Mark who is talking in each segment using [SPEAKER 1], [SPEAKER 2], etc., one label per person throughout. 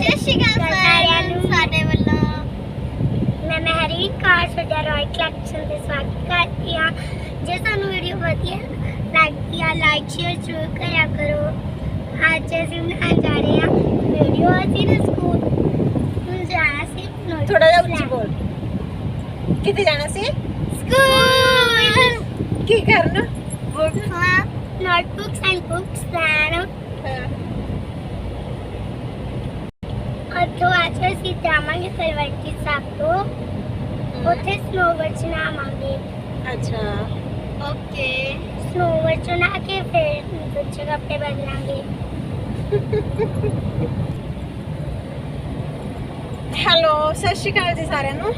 [SPEAKER 1] ਸਤਿ ਸ਼੍ਰੀ ਅਕਾਲ ਸਾਰਿਆਂ ਨੂੰ। ਸਾਡੇ ਵੱਲੋਂ।
[SPEAKER 2] ਮੈਂ ਮਹਿਰੀ ਕਾਰ ਸੋਡਾ ਰॉय ਕਲੈਕਸ਼ਨ ਦੇ ਸਵਾਗਤ ਕਰਦੀ ਹਾਂ। ਜੇ ਤੁਹਾਨੂੰ ਵੀਡੀਓ ਵਧੀਆ ਲੱਗਦੀ ਆ ਲਾਈਕ ਸ਼ੇਅਰ ਜ਼ਰੂਰ ਕਰਿਆ ਕਰੋ। ਅੱਜ ਅਸੀਂ ਬਣਾਉਣ ਜਾ ਰਹੇ ਹਾਂ ਵੀਡੀਓ ਅਸੀਂ ਨਾ ਸਕੂਲ ਨੂੰ ਜਾਣਾ ਸੀ
[SPEAKER 3] ਥੋੜਾ ਜਿਹਾ ਉੱਚੀ ਬੋਲ। ਕਿੱਥੇ ਜਾਣਾ ਸੀ?
[SPEAKER 2] ਸਕੂਲ!
[SPEAKER 3] ਕੀ ਕਰਨਾ?
[SPEAKER 2] ਬੁੱਕਸ ਨੋਟਬੁੱਕਸ ਐਂਡ ਬੁੱਕਸ ਲੈਣ। ਉੱਥੋਂ ਅੱਜ ਅਸੀਂ ਜਾਵਾਂਗੇ ਤਲਵੰਡੀ ਸਾਹਿਬ ਤੋਂ। ਉੱਥੇ ਸਨੋਵਰ ਚ ਨਾਵਾਂਗੇ
[SPEAKER 3] ਅੱਛਾ
[SPEAKER 1] ਓਕੇ
[SPEAKER 2] ਸਨੋਵਰ ਚ ਨਾ ਕੇ ਫਿਰ ਦੂਜੇ ਕੱਪੜੇ ਬਦਲਾਂਗੇ।
[SPEAKER 3] ਹੈਲੋ ਸਤਿ ਸ਼੍ਰੀ ਅਕਾਲ ਜੀ ਸਾਰਿਆਂ ਨੂੰ।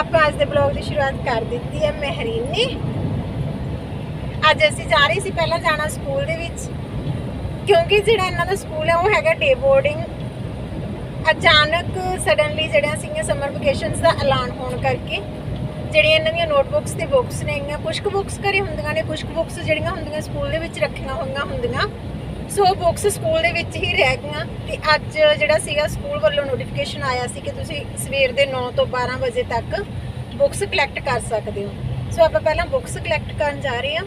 [SPEAKER 3] ਆਪਾਂ ਅੱਜ ਦੇ ਬਲੌਗ ਦੀ ਸ਼ੁਰੂਆਤ ਕਰ ਦਿੱਤੀ ਹੈ ਮਹਿਰੀਨ। ਨੇ ਅੱਜ ਅਸੀਂ ਜਾ ਰਹੇ ਸੀ ਪਹਿਲਾਂ ਜਾਣਾ ਸਕੂਲ ਦੇ ਵਿੱਚ। ਕਿਉਂਕਿ ਜਿਹੜਾ ਇਹਨਾਂ ਦਾ ਸਕੂਲ ਹੈ ਉਹ ਹੈਗਾ ਡੇ ਬੋਰਡਿੰਗ ਅਚਾਨਕ ਸਡਨਲੀ ਜਿਹੜੀਆਂ ਸੀਗੀਆਂ ਸਮਰ ਵਕੇਸ਼ਨਸ ਦਾ ਐਲਾਨ ਹੋਣ ਕਰਕੇ, ਜਿਹੜੀਆਂ ਇਹਨਾਂ ਦੀਆਂ ਨੋਟਬੁੱਕਸ ਤੇ ਬੁੱਕਸ ਨੇਗੀਆਂ ਕੁਝ ਕੁ ਬੁੱਕਸ ਘਰੇ ਹੁੰਦੀਆਂ ਨੇ ਕੁਝ ਕੁ ਬੁੱਕਸ ਜਿਹੜੀਆਂ ਹੁੰਦੀਆਂ ਸਕੂਲ ਦੇ ਵਿੱਚ ਰੱਖੀਆਂ ਹੋਈਆਂ ਹੁੰਦੀਆਂ। ਸੋ ਬੁੱਕਸ ਸਕੂਲ ਦੇ ਵਿੱਚ ਹੀ ਰਹਿ ਗਈਆਂ ਤੇ ਅੱਜ ਜਿਹੜਾ ਸੀਗਾ ਸਕੂਲ ਵੱਲੋਂ ਨੋਟੀਫਿਕੇਸ਼ਨ ਆਇਆ ਸੀ ਕਿ ਤੁਸੀਂ ਸਵੇਰ ਦੇ 9 ਤੋਂ 12 ਵਜੇ ਤੱਕ ਬੁੱਕਸ ਕਲੈਕਟ ਕਰ ਸਕਦੇ ਹੋ। ਸੋ ਆਪਾਂ ਪਹਿਲਾਂ ਬੁੱਕਸ ਕਲੈਕਟ ਕਰਨ ਜਾ ਰਹੇ ਹਾਂ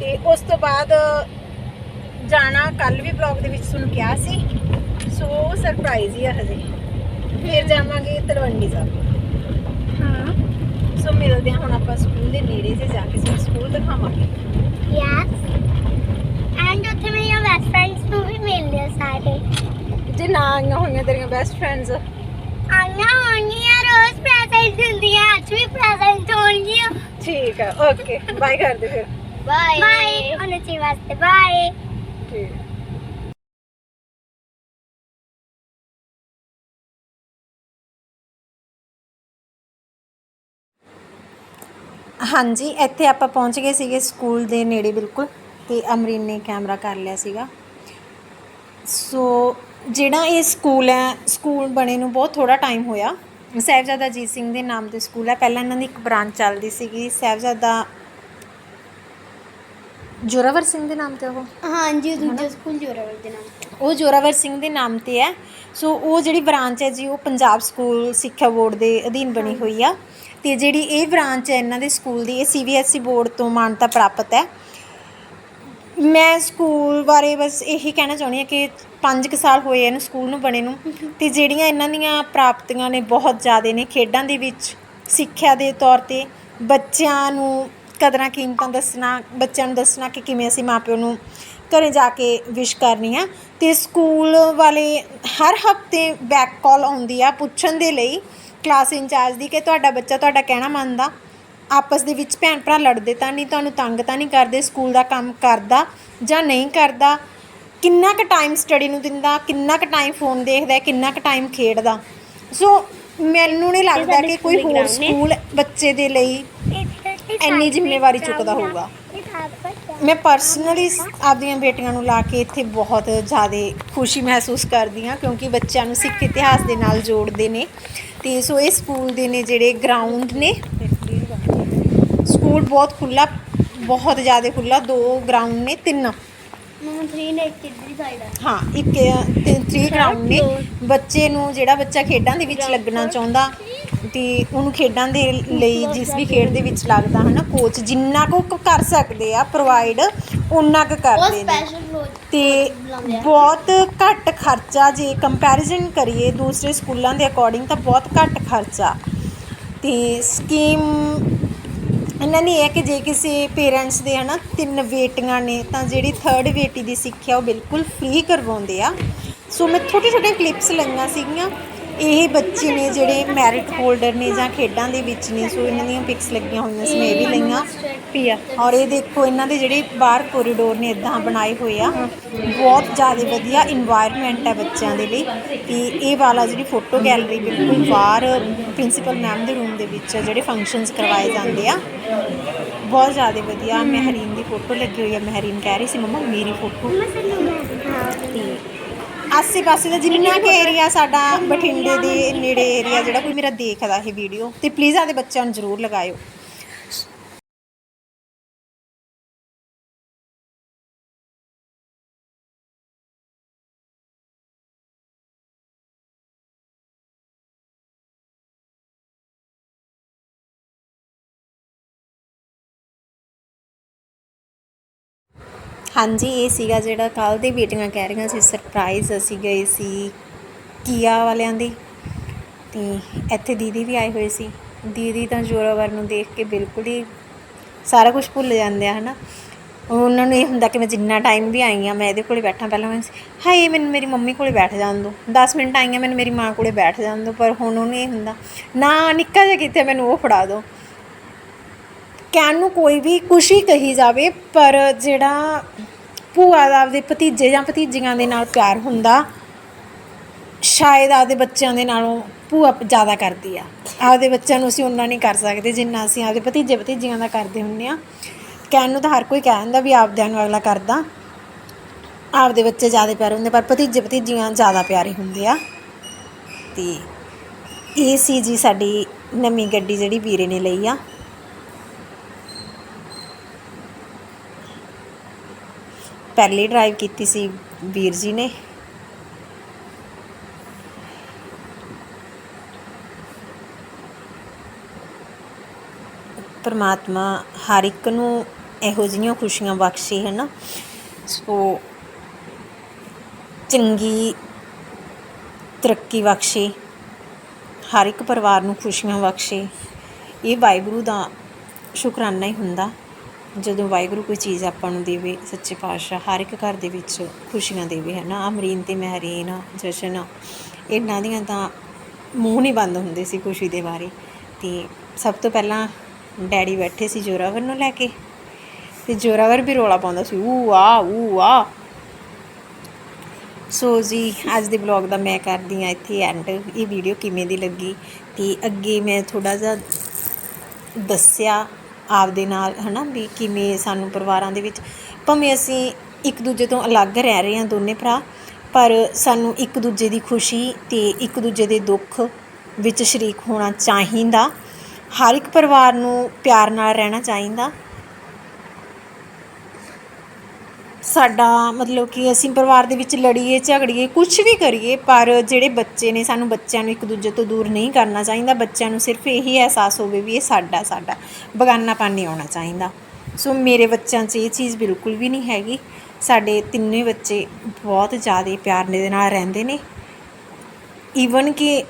[SPEAKER 3] ਤੇ ਉਸ ਤੋਂ ਬਾਅਦ ਜਾਣਾ ਕੱਲ ਵੀ ਬਲੌਗ ਦੇ ਵਿੱਚ ਤੁਹਾਨੂੰ ਕਿਹਾ ਸੀ। ਸੋ ਸਰਪ੍ਰਾਈਜ਼ ਹੀ ਆ ਹਜੇ। ਫਿਰ ਜਾਵਾਂਗੇ ਤਲਵੰਡੀ ਸਾਹਿਬ।
[SPEAKER 2] ਹਾਂ।
[SPEAKER 3] ਸੋ ਮਿਲਦੇ ਹਾਂ ਹੁਣ ਆਪਾਂ ਸਕੂਲ ਦੇ ਨੇੜੇ ਤੇ ਜਾ ਕੇ ਤੁਹਾਨੂੰ ਸਕੂਲ ਦਿਖਾਵਾਂਗੇ।
[SPEAKER 2] ਯੈਸ ਐਂਡ ਉੱਥੇ ਮੇਰੀਆਂ ਬੈਸਟ ਫਰੈਂਡਸ ਨੂੰ ਵੀ ਮਿਲ ਲਿਆ ਸਾਰੇ।
[SPEAKER 3] ਜੇ ਨਾ ਆਈਆਂ ਹੋਈਆਂ ਤੇਰੀਆਂ ਬੈਸਟ ਫਰੈਂਡਸ
[SPEAKER 2] ਆਈਆਂ ਹੋਣਗੀਆਂ ਰੋਜ਼ ਪ੍ਰੈਜ਼ੈਂਟ ਹੁੰਦੀਆਂ ਅੱਜ ਵੀ ਪ੍ਰੈਜ਼ੈਂਟ ਹੋਣਗੀਆਂ।
[SPEAKER 3] ਠੀਕ ਆ ਓਕੇ ਬਾਏ ਕਰ ਦੇ ਫਿਰ
[SPEAKER 1] ਬਾਏ
[SPEAKER 2] ਬਾਏ ਉਹਨਾਂ ਵਾਸਤੇ ਬਾਏ
[SPEAKER 3] ਠੀਕ। ਹਾਂਜੀ ਇੱਥੇ ਆਪਾਂ ਪਹੁੰਚ ਗਏ ਸੀਗੇ ਸਕੂਲ ਦੇ ਨੇੜੇ ਬਿਲਕੁਲ ਤੇ ਅਮਰੀਨ ਨੇ ਕੈਮਰਾ ਕਰ ਲਿਆ ਸੀਗਾ। ਸੋ ਜਿਹੜਾ ਇਹ ਸਕੂਲ ਹੈ ਸਕੂਲ ਬਣੇ ਨੂੰ ਬਹੁਤ ਥੋੜਾ ਟਾਈਮ ਹੋਇਆ। ਸਾਹਿਬਜ਼ਾਦਾ ਅਜੀਤ ਸਿੰਘ ਦੇ ਨਾਮ ਤੇ ਸਕੂਲ ਹੈ। ਪਹਿਲਾਂ ਇਹਨਾਂ ਦੀ ਇੱਕ ਬ੍ਰਾਂਚ ਚੱਲਦੀ ਸੀਗੀ। ਸਾਹਿਬਜ਼ਾਦਾ ਜੋਰਾਵਰ ਸਿੰਘ ਦੇ ਨਾਮ ਤੇ ਉਹ?
[SPEAKER 1] ਹਾਂਜੀ ਦੂਜੇ ਸਕੂਲ ਜੋਰਾਵਰ ਦੇ ਨਾਮ ਤੇ।
[SPEAKER 3] ਉਹ ਜੋਰਾਵਰ ਸਿੰਘ ਦੇ ਨਾਮ ਤੇ ਹੈ। ਸੋ ਉਹ ਜਿਹੜੀ ਬ੍ਰਾਂਚ ਹੈ ਜੀ ਉਹ ਪੰਜਾਬ ਸਕੂਲ ਸਿੱਖਿਆ ਬੋਰਡ ਦੇ ਅਧੀਨ ਬਣੀ ਹੋਈ ਆ। ਤੇ ਜਿਹੜੀ ਇਹ ਬ੍ਰਾਂਚ ਹੈ ਇਹਨਾਂ ਦੇ ਸਕੂਲ ਦੀ, ਇਹ ਸੀਬੀਐਸਈ ਬੋਰਡ ਤੋਂ ਮਾਨਤਾ ਪ੍ਰਾਪਤ ਹੈ। ਮੈਂ ਸਕੂਲ ਬਾਰੇ ਬਸ ਇਹੀ ਕਹਿਣਾ ਚਾਹੁੰਦੀ ਹਾਂ ਕਿ 5 ਸਾਲ ਹੋਏ ਇਹਨੂੰ ਸਕੂਲ ਨੂੰ ਬਣੇ ਨੂੰ ਤੇ ਜਿਹੜੀਆਂ ਇਹਨਾਂ ਦੀਆਂ ਪ੍ਰਾਪਤੀਆਂ ਨੇ ਬਹੁਤ ਜ਼ਿਆਦਾ ਨੇ, ਖੇਡਾਂ ਦੇ ਵਿੱਚ ਸਿੱਖਿਆ ਦੇ ਤੌਰ ਤੇ ਬੱਚਿਆਂ ਨੂੰ ਕਦਰਾਂ ਕੀਮਤਾਂ ਦੱਸਣਾ, ਬੱਚਿਆਂ ਨੂੰ ਦੱਸਣਾ ਕਿ ਕਿਵੇਂ ਅਸੀਂ ਮਾਪਿਓ ਨੂੰ ਘਰੇ ਜਾ ਕੇ ਵਿਸ਼ ਕਰਨੀ ਆ। ਤੇ ਸਕੂਲ ਵਾਲੇ ਹਰ ਹਫ਼ਤੇ ਬੈਕ ਕਾਲ ਆਉਂਦੀ ਆ ਪੁੱਛਣ ਦੇ ਲਈ ਕਲਾਸ ਇੰਚਾਰਜ ਦੀ ਕਿ ਤੁਹਾਡਾ ਬੱਚਾ ਤੁਹਾਡਾ ਕਹਿਣਾ ਮੰਨਦਾ ਆਪਸ ਦੇ ਵਿੱਚ ਭੈਣ ਭਰਾ ਲੜਦੇ ਤਾਂ ਨਹੀਂ ਤੁਹਾਨੂੰ ਤੰਗ ਤਾਂ ਨਹੀਂ ਕਰਦੇ ਸਕੂਲ ਦਾ ਕੰਮ ਕਰਦਾ ਜਾਂ ਨਹੀਂ ਕਰਦਾ ਕਿੰਨਾ ਕੁ ਟਾਈਮ ਸਟੱਡੀ ਨੂੰ ਦਿੰਦਾ ਕਿੰਨਾ ਕੁ ਟਾਈਮ ਫੋਨ ਦੇਖਦਾ ਕਿੰਨਾ ਕੁ ਟਾਈਮ ਖੇਡਦਾ। ਸੋ ਮੈਨੂੰ ਨਹੀਂ ਲੱਗਦਾ ਕਿ ਕੋਈ ਹੋਰ ਸਕੂਲ ਬੱਚੇ ਦੇ ਲਈ ਇੰਨੀ ਜ਼ਿੰਮੇਵਾਰੀ ਚੁੱਕਦਾ ਹੋਊਗਾ। ਮੈਂ ਪਰਸਨਲੀ ਆਪਦੀਆਂ ਬੇਟੀਆਂ ਨੂੰ ਲਾ ਕੇ ਇੱਥੇ ਬਹੁਤ ਜ਼ਿਆਦਾ ਖੁਸ਼ੀ ਮਹਿਸੂਸ ਕਰਦੀ ਹਾਂ ਕਿਉਂਕਿ ਬੱਚਿਆਂ ਨੂੰ ਸਿੱਖ ਇਤਿਹਾਸ ਦੇ ਨਾਲ ਜੋੜਦੇ ਨੇ। ਤੇ ਸੋ ਇਹ ਸਕੂਲ ਦੇ ਨੇ ਜਿਹੜੇ ਗਰਾਊਂਡ ਨੇ। ਸਕੂਲ ਬਹੁਤ ਖੁੱਲਾ ਬਹੁਤ ਜ਼ਿਆਦਾ ਖੁੱਲਾ ਦੋ ਗਰਾਊਂਡ ਨੇ ਤਿੰਨ।
[SPEAKER 1] ਮਮਾ 3 ਨੇ ਕਿੱਧਰੀ ਸਾਈਡ ਆ।
[SPEAKER 3] ਹਾਂ ਇੱਕ ਤਿੰਨ 3 ਗਰਾਊਂਡ ਨੇ। ਬੱਚੇ ਨੂੰ ਜਿਹੜਾ ਬੱਚਾ ਖੇਡਾਂ ਦੇ ਵਿੱਚ ਲੱਗਣਾ ਚਾਹੁੰਦਾ ਤੇ ਉਹਨੂੰ ਖੇਡਾਂ ਦੇ ਲਈ ਜਿਸ ਵੀ ਖੇਡ ਦੇ ਵਿੱਚ ਲੱਗਦਾ ਹਨਾ ਕੋਚ ਜਿੰਨਾ ਕੁ ਕਰ ਸਕਦੇ ਆ ਪ੍ਰੋਵਾਈਡ ਉਨਾ ਕੁ
[SPEAKER 1] ਉਹ
[SPEAKER 3] ਕਰਦੇ ਨੇ।
[SPEAKER 1] ਸਪੈਸ਼ਲ
[SPEAKER 3] ਤੇ
[SPEAKER 1] ਬੁਲਾਉਂਦੇ ਆ।
[SPEAKER 3] ਬਹੁਤ ਘੱਟ ਖਰਚਾ ਜੇ ਕੰਪੈਰੀਜ਼ਨ ਕਰੀਏ ਦੂਸਰੇ ਸਕੂਲਾਂ ਦੇ ਅਕੋਰਡਿੰਗ ਤਾਂ ਬਹੁਤ ਘੱਟ ਖਰਚਾ। ਤੇ ਸਕੀਮ ਇਹਨਾਂ ਨੇ ਇਹ ਹੈ ਕਿ ਜੇ ਕਿਸੇ ਪੇਰੈਂਟਸ ਦੇ ਹਨਾ ਤਿੰਨ ਬੇਟੀਆਂ ਨੇ ਤਾਂ ਜਿਹੜੀ ਥਰਡ ਬੇਟੀ ਦੀ ਸਿੱਖਿਆ ਉਹ ਬਿਲਕੁਲ ਫ੍ਰੀ ਕਰਵਾਉਂਦੇ ਆ। ਸੋ ਮੈਂ ਛੋਟੇ ਛੋਟੇ ਕਲਿੱਪਸ ਲਈਆਂ ਸੀਗੀਆਂ। ਇਹ ਬੱਚੇ ਨੇ ਜਿਹੜੇ ਮੈਰਿਟ ਹੋਲਡਰ ਨੇ ਜਾਂ ਖੇਡਾਂ ਦੇ ਵਿੱਚ ਨੇ ਸੋ ਇਹਨਾਂ ਦੀਆਂ ਪਿਕਸ ਲੱਗੀਆਂ ਹੋਈਆਂ ਸੀ ਮੈਂ ਵੀ ਲਈਆਂ। ਪੀਆ। ਔਰ ਇਹ ਦੇਖੋ ਇਹਨਾਂ ਦੇ ਜਿਹੜੇ ਬਾਹਰ ਕੋਰੀਡੋਰ ਨੇ ਇਦਾਂ ਬਣਾਏ ਹੋਏ ਆ। ਬਹੁਤ ਜ਼ਿਆਦਾ ਵਧੀਆ ਇਨਵਾਇਰਨਮੈਂਟ ਹੈ ਬੱਚਿਆਂ ਦੇ ਲਈ। ਤੇ ਇਹ ਵਾਲਾ ਜਿਹੜੀ ਫੋਟੋ ਗੈਲਰੀ ਬਿਲਕੁਲ ਬਾਹਰ ਪ੍ਰਿੰਸੀਪਲ ਮੈਮ ਦੇ ਰੂਮ ਦੇ ਵਿੱਚ ਜਿਹੜੇ ਫੰਕਸ਼ਨਸ ਕਰਵਾਏ ਜਾਂਦੇ ਆ। ਬਹੁਤ ਜ਼ਿਆਦਾ ਵਧੀਆ ਮਹਿਰੀਨ ਦੀ ਫੋਟੋ ਲੱਗੀ ਹੋਈ ਆ। ਮਹਿਰੀਨ ਕਹਿ ਰਹੀ ਸੀ ਮੰਮਾ ਮੇਰੀ ਫੋਟੋ ਤੇ ਆਸੇ ਪਾਸੇ ਦਾ ਜਿੰਨਾ ਕਿ ਏਰੀਆ ਸਾਡਾ ਬਠਿੰਡੇ ਦੇ ਨੇੜੇ ਏਰੀਆ ਜਿਹੜਾ ਕੋਈ ਮੇਰਾ ਦੇਖਦਾ ਇਹ ਵੀਡੀਓ ਤੇ ਪਲੀਜ਼ ਆਦੇ ਬੱਚਿਆਂ ਨੂੰ ਜ਼ਰੂਰ ਲਗਾਇਓ। ਹਾਂਜੀ, ਇਹ ਸੀਗਾ ਜਿਹੜਾ ਕੱਲ ਦੀ ਬੇਟੀਆਂ ਕਹਿ ਰਹੀਆਂ ਸੀ ਸਰਪ੍ਰਾਈਜ਼ ਅਸੀਂ ਗਏ ਸੀ ਕੀਆ ਵਾਲਿਆਂ ਦੀ ਤੇ ਇੱਥੇ ਦੀਦੀ ਵੀ ਆਏ ਹੋਏ ਸੀ। ਦੀਦੀ ਤਾਂ ਜੋਰਾਵਰ ਨੂੰ ਦੇਖ ਕੇ ਬਿਲਕੁਲ ਹੀ ਸਾਰਾ ਕੁਝ ਭੁੱਲ ਜਾਂਦੇ ਆ, ਹਨਾ। ਉਹਨਾਂ ਨੂੰ ਇਹ ਹੁੰਦਾ ਕਿ ਮੈਂ ਜਿੰਨਾ ਟਾਈਮ ਵੀ ਆਈ ਆ ਮੈਂ ਇਹਦੇ ਕੋਲੇ ਬੈਠਾ, ਪਹਿਲਾਂ ਮੈਂ ਹਾਏ, ਮੈਨੂੰ ਮੇਰੀ ਮੰਮੀ ਕੋਲੇ ਬੈਠ ਜਾਣ ਦਿਓ 10 ਮਿੰਟ ਆਈ ਆ ਮੈਨੂੰ ਮੇਰੀ ਮਾਂ ਕੋਲੇ ਬੈਠ ਜਾਣ ਦਿਓ ਪਰ ਹੁਣ ਉਹਨੂੰ ਇਹ ਹੁੰਦਾ, ਨਾ, ਨਿੱਕਾ ਜਿਹਾ ਕਿਤੇ ਮੈਨੂੰ ਉਹ ਫੜਾ ਦਿਓ ਕਹਿਣ ਨੂੰ ਕੋਈ ਵੀ ਕੁਛ ਹੀ ਕਹੀ ਜਾਵੇ, ਪਰ ਜਿਹੜਾ ਭੂਆ ਦਾ ਆਪਦੇ ਭਤੀਜੇ ਜਾਂ ਭਤੀਜੀਆਂ ਦੇ ਨਾਲ ਪਿਆਰ ਹੁੰਦਾ, ਸ਼ਾਇਦ ਆਪਦੇ ਬੱਚਿਆਂ ਦੇ ਨਾਲੋਂ ਭੂਆ ਜ਼ਿਆਦਾ ਕਰਦੀ ਆ। ਆਪਦੇ ਬੱਚਿਆਂ ਨੂੰ ਅਸੀਂ ਉਹਨਾਂ ਨਹੀਂ ਕਰ ਸਕਦੇ ਜਿੰਨਾ ਅਸੀਂ ਆਪਦੇ ਭਤੀਜੇ ਭਤੀਜੀਆਂ ਦਾ ਕਰਦੇ ਹੁੰਦੇ ਆ। ਕਹਿਣ ਨੂੰ ਤਾਂ ਹਰ ਕੋਈ ਕਹਿ ਦਿੰਦਾ ਵੀ ਆਪਦਿਆਂ ਨੂੰ ਅਗਲਾ ਕਰਦਾ। ਆਪਦੇ ਬੱਚੇ ਜ਼ਿਆਦਾ ਪਿਆਰੇ ਹੁੰਦੇ, ਪਰ ਭਤੀਜੇ ਭਤੀਜੀਆਂ ਜ਼ਿਆਦਾ ਪਿਆਰੇ ਹੁੰਦੇ ਆ। ਤੇ ਇਹ ਸੀ ਜੀ ਸਾਡੀ ਨਵੀਂ ਗੱਡੀ ਜਿਹੜੀ ਵੀਰੇ ਨੇ ਲਈ ਆ। ਪਹਿਲੀ ਡਰਾਈਵ ਕੀਤੀ ਸੀ ਵੀਰ ਜੀ ਨੇ। ਪਰਮਾਤਮਾ ਹਰ ਇੱਕ ਨੂੰ ਇਹੋ ਜਿਹੀਆਂ ਖੁਸ਼ੀਆਂ ਬਖਸ਼ੇ ਹੈ ਨਾ ਸੋ ਚੰਗੀ ਤਰੱਕੀ ਬਖਸ਼ੇ, ਹਰ ਇੱਕ ਪਰਿਵਾਰ ਨੂੰ ਖੁਸ਼ੀਆਂ ਬਖਸ਼ੇ। ਇਹ ਵਾਹਿਗੁਰੂ ਦਾ ਸ਼ੁਕਰਾਨਾ ਹੀ ਹੁੰਦਾ। ਜਦੋਂ ਵਾਹਿਗੁਰੂ ਕੋਈ ਚੀਜ਼ ਆਪਾਂ ਨੂੰ ਦੇਵੇ, ਸੱਚੇ ਪਾਤਸ਼ਾਹ ਹਰ ਇੱਕ ਘਰ ਦੇ ਵਿੱਚ ਖੁਸ਼ੀਆਂ ਦੇਵੇ ਹੈ ਨਾ ਅਮਰੀਨ ਤੇ ਮਹਿਰੀਨ, ਜਸ਼ਨ, ਇਹਨਾਂ ਦੀਆਂ ਤਾਂ ਮੂੰਹ ਨਹੀਂ ਬੰਦ ਹੁੰਦੇ ਸੀ ਖੁਸ਼ੀ ਦੇ ਬਾਰੇ। ਤੇ ਸਭ ਤੋਂ ਪਹਿਲਾਂ ਡੈਡੀ ਬੈਠੇ ਸੀ ਜੋਰਾਵਰ ਨੂੰ ਲੈ ਕੇ। ਤੇ ਜੋਰਾਵਰ ਵੀ ਰੋਲਾ ਪਾਉਂਦਾ ਸੀ, ਊ, ਆ ਊ, ਆ। ਸੋ ਜੀ, ਅੱਜ ਦੇ ਬਲੌਗ ਦਾ ਮੈਂ ਕਰਦੀ ਆ ਇੱਥੇ ਐਂਡ ਇਹ ਵੀਡੀਓ ਕਿਵੇਂ ਦੀ ਲੱਗੀ? ਤੇ ਅੱਗੇ ਮੈਂ ਥੋੜਾ ਜਿਹਾ ਦੱਸਿਆ ਆਪਦੇ ਨਾਲ, ਹਨਾ, ਵੀ ਕਿਵੇਂ ਸਾਨੂੰ ਪਰਿਵਾਰਾਂ ਦੇ ਵਿੱਚ, ਭਾਵੇਂ ਅਸੀਂ ਇੱਕ ਦੂਜੇ ਤੋਂ ਅਲੱਗ ਰਹਿ ਰਹੇ ਹਾਂ ਦੋਨੇ ਭਰਾ, ਪਰ ਸਾਨੂੰ ਇੱਕ ਦੂਜੇ ਦੀ ਖੁਸ਼ੀ ਤੇ ਇੱਕ ਦੂਜੇ ਦੇ ਦੁੱਖ ਵਿੱਚ ਸ਼ਰੀਕ ਹੋਣਾ ਚਾਹੀਦਾ। ਹਰ ਇੱਕ ਪਰਿਵਾਰ ਨੂੰ ਪਿਆਰ ਨਾਲ ਰਹਿਣਾ ਚਾਹੀਦਾ। ਸਾਡਾ ਮਤਲਬ ਕਿ ਅਸੀਂ ਪਰਿਵਾਰ ਦੇ ਵਿੱਚ ਲੜੀਏ, ਝਗੜੀਏ ਕੁਝ ਵੀ ਕਰੀਏ, ਪਰ ਜਿਹੜੇ ਬੱਚੇ ਨੇ ਸਾਨੂੰ ਬੱਚਿਆਂ ਨੂੰ ਇੱਕ ਦੂਜੇ ਤੋਂ ਦੂਰ ਨਹੀਂ ਕਰਨਾ ਚਾਹੀਦਾ। ਬੱਚਿਆਂ ਨੂੰ ਸਿਰਫ ਇਹੀ ਅਹਿਸਾਸ ਹੋਵੇ ਵੀ ਇਹ ਸਾਡਾ ਸਾਡਾ ਬਗਾਨਾਪਨ ਨਹੀਂ ਆਉਣਾ ਚਾਹੀਦਾ। ਸੋ ਮੇਰੇ ਬੱਚਿਆਂ 'ਚ ਇਹ ਚੀਜ਼ ਬਿਲਕੁਲ ਵੀ ਨਹੀਂ ਹੈਗੀ। ਸਾਡੇ ਤਿੰਨੇ ਬੱਚੇ ਬਹੁਤ ਜ਼ਿਆਦਾ ਪਿਆਰ ਦੇ ਨਾਲ ਰਹਿੰਦੇ ਨੇ। ਈਵਨ ਕਿ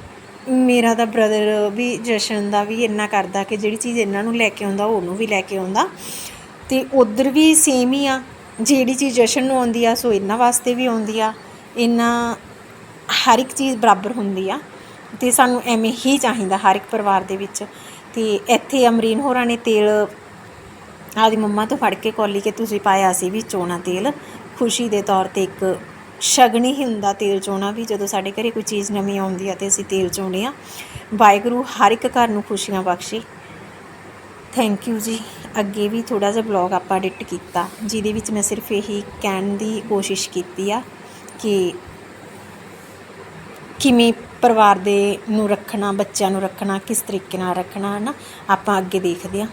[SPEAKER 3] ਮੇਰਾ ਤਾਂ ਬ੍ਰਦਰ ਵੀ ਜਸ਼ਨ ਦਾ ਵੀ ਇੰਨਾ ਕਰਦਾ ਕਿ ਜਿਹੜੀ ਚੀਜ਼ ਇਹਨਾਂ ਨੂੰ ਲੈ ਕੇ ਆਉਂਦਾ, ਉਹਨੂੰ ਵੀ ਲੈ ਕੇ ਆਉਂਦਾ। ਤੇ ਉਧਰ ਵੀ ਸੇਮ ਹੀ ਆ। ਜਿਹੜੀ ਚੀਜ਼ ਜਸ਼ਨ ਨੂੰ ਆਉਂਦੀ ਆ, ਸੋ ਇਹਨਾਂ ਵਾਸਤੇ ਵੀ ਆਉਂਦੀ ਆ। ਇਹਨਾਂ ਹਰ ਇੱਕ ਚੀਜ਼ ਬਰਾਬਰ ਹੁੰਦੀ ਆ। ਤੇ ਸਾਨੂੰ ਐਵੇਂ ਹੀ ਚਾਹੀਦਾ ਹਰ ਇੱਕ ਪਰਿਵਾਰ ਦੇ ਵਿੱਚ। ਤੇ ਇੱਥੇ ਅਮਰੀਨ ਹੋਰਾਂ ਨੇ ਤੇਲ ਆਦੀ ਮੰਮਾ ਤੋਂ ਫੜ ਕੇ ਕੌਲੀ ਕੇ ਤੁਸੀਂ ਪਾਇਆ ਸੀ ਵੀ ਚੋਣਾ ਤੇਲ। ਖੁਸ਼ੀ ਦੇ ਤੌਰ ਤੇ ਇੱਕ ਸ਼ਗਨੀ ਹੀ ਹੁੰਦਾ ਤੇਲ ਚੋਣਾ ਵੀ, ਜਦੋਂ ਸਾਡੇ ਘਰੇ ਕੋਈ ਚੀਜ਼ ਨਵੀਂ ਆਉਂਦੀ ਆ ਤੇ ਅਸੀਂ ਤੇਲ ਚੋਣੇ ਆ। ਵਾਹਿਗੁਰੂ ਹਰ ਇੱਕ ਘਰ ਨੂੰ ਖੁਸ਼ੀਆਂ ਬਖਸ਼ੇ। ਥੈਂਕ ਯੂ ਜੀ। ਅੱਗੇ ਵੀ ਥੋੜਾ ਜਿਹਾ ਬਲੌਗ ਆਪਾਂ ਐਡਿਟ ਕੀਤਾ, ਜਿਹਦੇ ਵਿੱਚ ਮੈਂ ਸਿਰਫ ਇਹੀ ਕਹਿਣ ਦੀ ਕੋਸ਼ਿਸ਼ ਕੀਤੀ ਆ ਕਿ ਕਿਵੇਂ ਪਰਿਵਾਰ ਦੇ ਨੂੰ ਰੱਖਣਾ, ਬੱਚਿਆਂ ਨੂੰ ਰੱਖਣਾ, ਕਿਸ ਤਰੀਕੇ ਨਾਲ ਰੱਖਣਾ ਹੈ ਨਾ ਆਪਾਂ ਅੱਗੇ ਦੇਖਦੇ ਹਾਂ।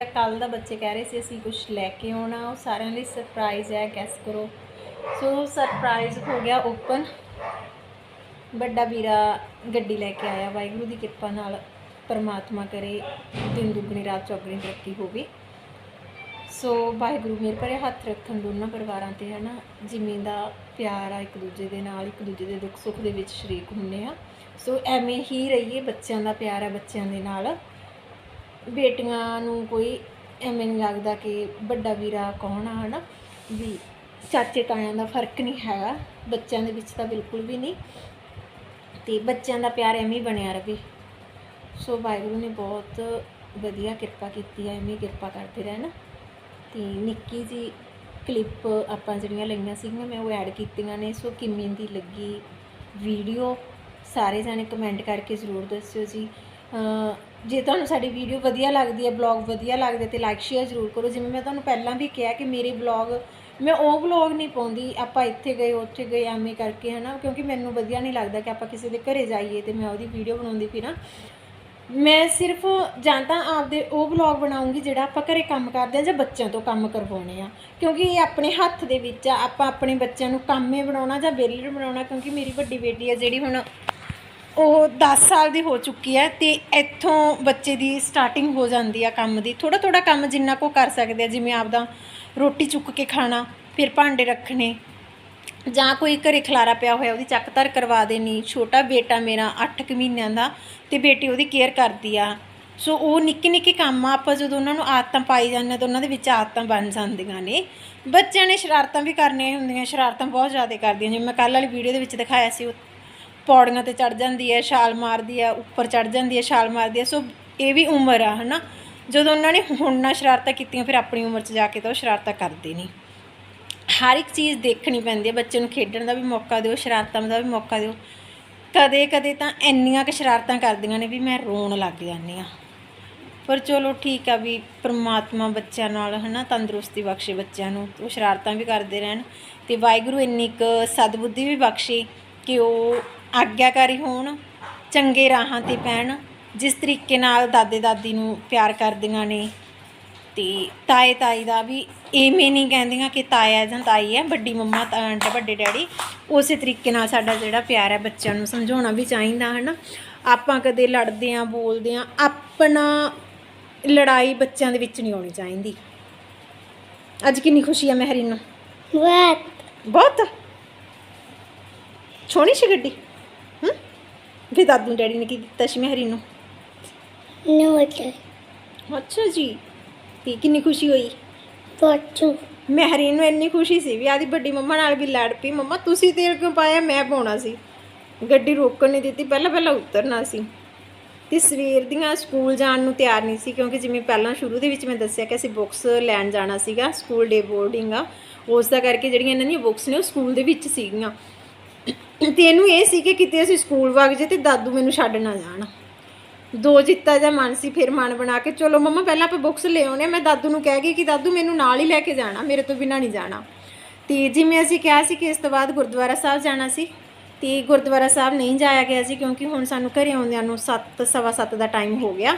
[SPEAKER 3] ਕੱਲ ਦਾ ਬੱਚੇ ਕਹਿ ਰਹੇ ਸੀ, ਅਸੀਂ ਕੁਝ ਲੈ ਕੇ ਆਉਣਾ, ਉਹ ਸਾਰਿਆਂ ਲਈ ਸਰਪ੍ਰਾਈਜ਼ ਹੈ ਗੈਸ ਕਰੋ। ਸੋ ਸਰਪ੍ਰਾਈਜ਼ ਹੋ ਗਿਆ ਓਪਨ ਵੱਡਾ ਵੀਰਾ ਗੱਡੀ ਲੈ ਕੇ ਆਇਆ, ਵਾਹਿਗੁਰੂ ਦੀ ਕਿਰਪਾ ਨਾਲ ਪਰਮਾਤਮਾ ਕਰੇ, ਦਿਨ ਦੁੱਗਣੀ, ਰਾਤ ਚੌਗਣੀ ਤਰੱਕੀ ਹੋਵੇ। ਸੋ ਵਾਹਿਗੁਰੂ ਮੇਰੇ ਪਰੇ ਹੱਥ ਰੱਖਣ ਦੋਨਾਂ ਪਰਿਵਾਰਾਂ ਤੇ ਹੈ ਨਾ ਜਿਵੇਂ ਦਾ ਪਿਆਰ ਆ ਇੱਕ ਦੂਜੇ ਦੇ ਨਾਲ, ਇੱਕ ਦੂਜੇ ਦੇ ਦੁੱਖ ਸੁੱਖ ਦੇ ਵਿੱਚ ਸ਼ਰੀਕ ਹੁੰਨੇ ਆ। ਸੋ ਐਵੇਂ ਹੀ ਰਹੀਏ, ਬੱਚਿਆਂ ਦਾ ਪਿਆਰ ਆ ਬੱਚਿਆਂ ਦੇ ਨਾਲ। ਬੇਟੀਆਂ ਨੂੰ ਕੋਈ ਐਵੇਂ ਨਹੀਂ ਲੱਗਦਾ ਕਿ ਵੱਡਾ ਵੀਰਾ ਕੌਣ ਆ, ਹਨਾ? ਵੀ ਚਾਚੇ ਤਾਇਆਂ ਦਾ ਫ਼ਰਕ ਨਹੀਂ ਹੈਗਾ, ਬੱਚਿਆਂ ਦੇ ਵਿੱਚ ਤਾਂ ਬਿਲਕੁਲ ਵੀ ਨਹੀਂ। ਤੇ ਬੱਚਿਆਂ ਦਾ ਪਿਆਰ ਐਵੇਂ ਹੀ ਬਣਿਆ ਰਵੇ। ਸੋ ਵਾਹਿਗੁਰੂ ਨੇ ਬਹੁਤ ਵਧੀਆ ਕਿਰਪਾ ਕੀਤੀ ਹੈ ਐਵੇਂ ਕਿਰਪਾ ਕਰਦੇ ਰਹਿਣ। ਤੇ ਨਿੱਕੀ ਜੀ ਕਲਿੱਪ ਆਪਾਂ ਜਿਹੜੀਆਂ ਲਈਆਂ ਸੀਗੀਆਂ, ਮੈਂ ਉਹ ਐਡ ਕੀਤੀਆਂ ਨੇ। ਸੋ ਕਿਵੇਂ ਦੀ ਲੱਗੀ ਵੀਡੀਓ, ਸਾਰੇ ਜਾਣੇ ਕਮੈਂਟ ਕਰਕੇ ਜ਼ਰੂਰ ਦੱਸਿਓ ਜੀ। ਜੇ ਤੁਹਾਨੂੰ ਸਾਡੀ ਵੀਡੀਓ ਵਧੀਆ ਲੱਗਦੀ ਹੈ ਬਲੌਗ ਵਧੀਆ ਲੱਗਦਾ ਤੇ ਲਾਈਕ ਸ਼ੇਅਰ ਜ਼ਰੂਰ ਕਰੋ। ਜਿਵੇਂ ਮੈਂ ਤੁਹਾਨੂੰ ਪਹਿਲਾਂ ਵੀ ਕਿਹਾ ਕਿ ਮੇਰੇ ਬਲੌਗ ਮੈਂ ਉਹ ਬਲੌਗ ਨਹੀਂ ਪਾਉਂਦੀ, ਆਪਾਂ ਇੱਥੇ ਗਏ, ਉੱਥੇ ਗਏ, ਐਵੇਂ ਕਰਕੇ ਹਨਾ, ਕਿਉਂਕਿ ਮੈਨੂੰ ਵਧੀਆ ਨਹੀਂ ਲੱਗਦਾ ਕਿ ਆਪਾਂ ਕਿਸੇ ਦੇ ਘਰੇ ਜਾਈਏ ਤੇ ਮੈਂ ਉਹਦੀ ਵੀਡੀਓ ਬਣਾਉਂਦੀ ਫਿਰਾਂ ਮੈਂ ਸਿਰਫ ਜਾਂ ਤਾਂ ਆਪਦੇ ਉਹ ਵਲੌਗ ਬਣਾਉਂਗੀ ਜਿਹੜਾ ਆਪਾਂ ਘਰੇ ਕੰਮ ਕਰਦੇ ਆ ਜਾਂ ਬੱਚਿਆਂ ਤੋਂ ਕੰਮ ਕਰਵਾਉਣੇ ਆ। ਕਿਉਂਕਿ ਇਹ ਆਪਣੇ ਹੱਥ ਦੇ ਵਿੱਚ ਆ, ਆਪਾਂ ਆਪਣੇ ਬੱਚਿਆਂ ਨੂੰ ਕੰਮੇ ਬਣਾਉਣਾ ਜਾਂ ਵਿਹਲੇ ਬਣਾਉਣਾ, ਕਿਉਂਕਿ ਮੇਰੀ ਵੱਡੀ ਬੇਟੀ ਆ ਜਿਹੜੀ ਹੁਣ ਉਹ 10 ਸਾਲ ਦੀ ਹੋ ਚੁੱਕੀ ਹੈ ਤੇ ਇੱਥੋਂ ਬੱਚੇ ਦੀ ਸਟਾਰਟਿੰਗ ਹੋ ਜਾਂਦੀ ਆ ਕੰਮ ਦੀ। ਥੋੜਾ ਥੋੜਾ ਕੰਮ ਜਿੰਨਾ ਕੋ ਕਰ ਸਕਦੇ ਆ, ਜਿਵੇਂ ਆਪਦਾ ਰੋਟੀ ਚੁੱਕ ਕੇ ਖਾਣਾ, ਫਿਰ ਭਾਂਡੇ ਰੱਖਣੇ, ਜਾਂ ਕੋਈ ਘਰੇ ਖਲਾਰਾ ਪਿਆ ਹੋਇਆ ਉਹਦੀ ਚੱਕ ਧਰ ਕਰਵਾ ਦੇਣੀ, ਛੋਟਾ ਬੇਟਾ ਮੇਰਾ 8 ਕੁ ਮਹੀਨਿਆਂ ਦਾ ਤੇ ਬੇਟੀ ਉਹਦੀ ਕੇਅਰ ਕਰਦੀ ਆ। ਸੋ ਉਹ ਨਿੱਕੇ ਨਿੱਕੇ ਕੰਮ ਆ, ਆਪਾਂ ਜਦੋਂ ਉਹਨਾਂ ਨੂੰ ਆਦਤਾਂ ਪਾਈ ਜਾਂਦੇ ਹਾਂ ਤਾਂ ਉਹਨਾਂ ਦੇ ਵਿੱਚ ਆਦਤਾਂ ਬਣ ਜਾਂਦੀਆਂ ਨੇ। ਬੱਚਿਆਂ ਨੇ ਸ਼ਰਾਰਤਾਂ ਵੀ ਕਰਨੀਆਂ ਹੁੰਦੀਆਂ, ਸ਼ਰਾਰਤਾਂ ਬਹੁਤ ਜ਼ਿਆਦਾ ਕਰਦੀਆਂ ਜਿਵੇਂ ਮੈਂ ਕੱਲ੍ਹ ਵਾਲੀ ਵੀਡੀਓ ਦੇ ਵਿੱਚ ਦਿਖਾਇਆ ਸੀ ਉਹ ਪੌੜੀਆਂ ਤੇ ਚੜ ਜਾਂਦੀ ਹੈ, ਛਾਲ ਮਾਰਦੀ ਹੈ, ਉੱਪਰ ਚੜ ਜਾਂਦੀ ਹੈ, ਛਾਲ ਮਾਰਦੀ ਹੈ। ਸੋ ਇਹ ਵੀ ਉਮਰ ਆ, ਹਨਾ? ਜਦੋਂ ਉਹਨਾਂ ਨੇ ਹੁਣ ਨਾ ਸ਼ਰਾਰਤਾਂ ਕੀਤੀਆਂ, ਫਿਰ ਆਪਣੀ ਉਮਰ 'ਚ ਜਾ ਕੇ ਤਾਂ ਉਹ ਸ਼ਰਾਰਤਾਂ ਕਰਦੇ ਨਹੀਂ ਹਰ ਇੱਕ ਚੀਜ਼ ਦੇਖਣੀ ਪੈਂਦੀ ਹੈ, ਬੱਚੇ ਨੂੰ ਖੇਡਣ ਦਾ ਵੀ ਮੌਕਾ ਦਿਓ, ਸ਼ਰਾਰਤਾਂ ਦਾ ਵੀ ਮੌਕਾ ਦਿਓ। ਕਦੇ ਕਦੇ ਤਾਂ ਇੰਨੀਆਂ ਕਿ ਸ਼ਰਾਰਤਾਂ ਕਰਦੀਆਂ ਨੇ ਵੀ ਮੈਂ ਰੋਣ ਲੱਗ ਜਾਂਦੀ ਆ ਪਰ ਚਲੋ ਠੀਕ ਆ ਵੀ ਪ੍ਰਮਾਤਮਾ ਬੱਚਿਆਂ ਨਾਲ, ਹਨਾ, ਤੰਦਰੁਸਤੀ ਬਖਸ਼ੇ ਬੱਚਿਆਂ ਨੂੰ, ਉਹ ਸ਼ਰਾਰਤਾਂ ਵੀ ਕਰਦੇ ਰਹਿਣ। ਤੇ ਵਾਹਿਗੁਰੂ ਇੰਨੀ ਕੁ ਸਦਬੁੱਧੀ ਵੀ ਬਖਸ਼ੇ ਕਿ ਉਹ ਆਗਿਆਕਾਰੀ ਹੋਣ ਚੰਗੇ ਰਾਹਾਂ ਤੇ ਪੈਣ ਜਿਸ ਤਰੀਕੇ ਨਾਲ ਦਾਦੇ ਦਾਦੀ ਨੂੰ ਪਿਆਰ ਕਰਦੀਆਂ ਨੇ। ਤੇ ਤਾਏ ਤਾਈ ਦਾ ਵੀ ਐਵੇਂ ਨਹੀਂ ਕਹਿੰਦੀਆਂ ਕਿ ਤਾਇਆ ਜਾਂ ਤਾਈ ਹੈ ਵੱਡੀ ਮੰਮਾ ਤਾਂ ਆਂਟੀ ਵੱਡੇ ਡੈਡੀ ਉਸੇ ਤਰੀਕੇ ਨਾਲ ਸਾਡਾ ਜਿਹੜਾ ਪਿਆਰ ਹੈ ਬੱਚਿਆਂ ਨੂੰ ਸਮਝਾਉਣਾ ਵੀ ਚਾਹੀਦਾ ਹੈ ਨਾ ਆਪਾਂ ਕਦੇ ਲੜਦੇ ਆਂ ਬੋਲਦੇ ਆਂ ਆਪਣਾ ਲੜਾਈ ਬੱਚਿਆਂ ਦੇ ਵਿੱਚ ਨਹੀਂ ਆਉਣੀ ਚਾਹੀਦੀ। ਅੱਜ ਕਿੰਨੀ ਖੁਸ਼ੀ ਆ ਮਹਿਰੀ ਨੂੰ।
[SPEAKER 2] ਬਹੁਤ।
[SPEAKER 3] ਬਹੁਤ? ਛੋਣੀ ਸੀ ਗੱਡੀ। ਹੂੰ ਵੀ ਦਾਦੂ ਡੈਡੀ ਨੇ ਕੀ ਦਿੱਤਾ ਸੀ ਮਹਿਰੀ ਨੂੰ?
[SPEAKER 2] ਨੋਟ
[SPEAKER 3] ਅੱਛਾ ਜੀ। ਤੇ ਕਿੰਨੀ ਖੁਸ਼ੀ ਹੋਈ?
[SPEAKER 2] ਪੋਚੂ
[SPEAKER 3] ਮਹਿਰੀਨ ਨੂੰ ਇੰਨੀ ਖੁਸ਼ੀ ਸੀ ਵੀ ਆਦੀ ਵੱਡੀ ਮੰਮਾ ਨਾਲ ਵੀ ਲੜ ਪਈ। ਮੰਮਾ ਤੁਸੀਂ ਤੇਲ ਕਿਉਂ ਪਾਇਆ? ਮੈਂ ਪਾਉਣਾ ਸੀ। ਗੱਡੀ ਰੋਕਣ ਨਹੀਂ ਦਿੱਤੀ। ਪਹਿਲਾਂ ਪਹਿਲਾਂ ਉਤਰਨਾ ਸੀ। ਤੇ ਸਵੇਰ ਦੀਆਂ ਸਕੂਲ ਜਾਣ ਨੂੰ ਤਿਆਰ ਨਹੀਂ ਸੀ ਕਿਉਂਕਿ ਜਿਵੇਂ ਪਹਿਲਾਂ ਸ਼ੁਰੂ ਦੇ ਵਿੱਚ ਮੈਂ ਦੱਸਿਆ ਕਿ ਅਸੀਂ ਬੁੱਕਸ ਲੈਣ ਜਾਣਾ ਸੀਗਾ ਸਕੂਲ ਡੇ ਬੋਰਡਿੰਗ ਆ। ਉਸ ਦਾ ਕਰਕੇ ਜਿਹੜੀਆਂ ਇਹਨਾਂ ਦੀਆਂ ਬੁੱਕਸ ਨੇ ਉਹ ਸਕੂਲ ਦੇ ਵਿੱਚ ਸੀਗੀਆਂ। ਤੇ ਇਹਨੂੰ ਇਹ ਸੀ ਕਿ ਕਿਤੇ ਅਸੀਂ ਸਕੂਲ ਵਗ ਜੇ ਤੇ ਦਾਦੂ ਮੈਨੂੰ ਛੱਡ ਨਾ ਜਾਣ। ਦੋ ਜਿੱਤਾ ਜਾਂ ਮਨ ਸੀ ਫਿਰ ਮਨ ਬਣਾ ਕੇ, ਚਲੋ ਮੰਮਾ ਪਹਿਲਾਂ ਆਪਾਂ ਬੁੱਕਸ ਲੈ ਆਉਣੇ ਆ। ਮੈਂ ਦਾਦੂ ਨੂੰ ਕਹਿ ਗਈ ਕਿ ਦਾਦੂ ਮੈਨੂੰ ਨਾਲ ਹੀ ਲੈ ਕੇ ਜਾਣਾ, ਮੇਰੇ ਤੋਂ ਬਿਨਾਂ ਨਹੀਂ ਜਾਣਾ। ਤੇ ਜਿਵੇਂ ਅਸੀਂ ਕਿਹਾ ਸੀ ਕਿ ਇਸ ਤੋਂ ਬਾਅਦ ਗੁਰਦੁਆਰਾ ਸਾਹਿਬ ਜਾਣਾ ਸੀ, ਤੇ ਗੁਰਦੁਆਰਾ ਸਾਹਿਬ ਨਹੀਂ ਜਾਇਆ ਗਿਆ ਸੀ ਕਿਉਂਕਿ ਹੁਣ ਸਾਨੂੰ ਘਰੇ ਆਉਂਦਿਆਂ ਨੂੰ 7 ਸਵਾ ਸੱਤ ਦਾ ਟਾਈਮ ਹੋ ਗਿਆ।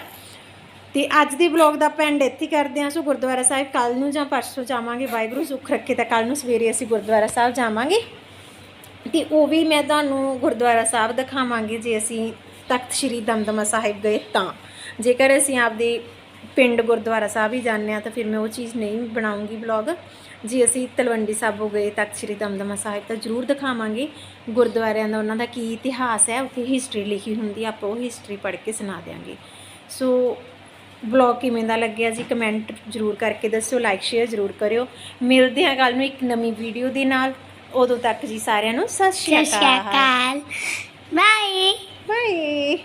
[SPEAKER 3] ਤੇ ਅੱਜ ਦੇ ਵਲੌਗ ਦਾ ਆਪਾਂ ਐਂਡ ਇੱਥੇ ਕਰਦੇ ਹਾਂ। ਸੋ ਗੁਰਦੁਆਰਾ ਸਾਹਿਬ ਕੱਲ ਨੂੰ ਜਾਂ ਪਰਸੋਂ ਜਾਵਾਂਗੇ, ਵਾਹਿਗੁਰੂ ਸੁੱਖ ਰੱਖੇ ਤਾਂ ਕੱਲ ਨੂੰ ਸਵੇਰੇ ਅਸੀਂ ਗੁਰਦੁਆਰਾ ਸਾਹਿਬ ਜਾਵਾਂਗੇ। ਤੇ ਉਹ ਵੀ ਮੈਂ ਤੁਹਾਨੂੰ ਗੁਰਦੁਆਰਾ ਸਾਹਿਬ ਦਿਖਾਵਾਂਗੀ ਜੇ ਅਸੀਂ ਤਖਤ ਸ੍ਰੀ ਦਮਦਮਾ ਸਾਹਿਬ ਗਏ ਤਾਂ। ਜੇਕਰ ਅਸੀਂ ਆਪਦੇ ਪਿੰਡ ਗੁਰਦੁਆਰਾ ਸਾਹਿਬ ਹੀ ਜਾਂਦੇ ਆ ਤਾਂ ਫਿਰ ਮੈਂ ਉਹ ਚੀਜ਼ ਨਹੀਂ ਬਣਾਉਂਗੀ ਵਲੌਗ ਜੇ ਅਸੀਂ ਤਲਵੰਡੀ ਸਾਬੋ ਗਏ ਤਖਤ ਸ੍ਰੀ ਦਮਦਮਾ ਸਾਹਿਬ ਤਾਂ ਜ਼ਰੂਰ ਦਿਖਾਵਾਂਗੇ। ਗੁਰਦੁਆਰਿਆਂ ਦਾ ਉਹਨਾਂ ਦਾ ਕੀ ਇਤਿਹਾਸ ਹੈ, ਉੱਥੇ ਹਿਸਟਰੀ ਲਿਖੀ ਹੁੰਦੀ ਆ, ਆਪਾਂ ਉਹ ਹਿਸਟਰੀ ਪੜ੍ਹ ਕੇ ਸੁਣਾ ਦਿਆਂਗੇ। ਸੋ ਵਲੌਗ ਕਿਵੇਂ ਦਾ ਲੱਗਿਆ ਜੀ ਕਮੈਂਟ ਜ਼ਰੂਰ ਕਰਕੇ ਦੱਸਿਓ ਲਾਈਕ ਸ਼ੇਅਰ ਜ਼ਰੂਰ ਕਰਿਓ। ਮਿਲਦੇ ਹਾਂ ਕੱਲ ਨੂੰ ਇੱਕ ਨਵੀਂ ਵੀਡੀਓ ਦੇ ਨਾਲ। ਉਦੋਂ ਤੱਕ ਜੀ ਸਾਰਿਆਂ ਨੂੰ ਸਤਿ ਸ਼੍ਰੀ ਅਕਾਲ।
[SPEAKER 2] Bye bye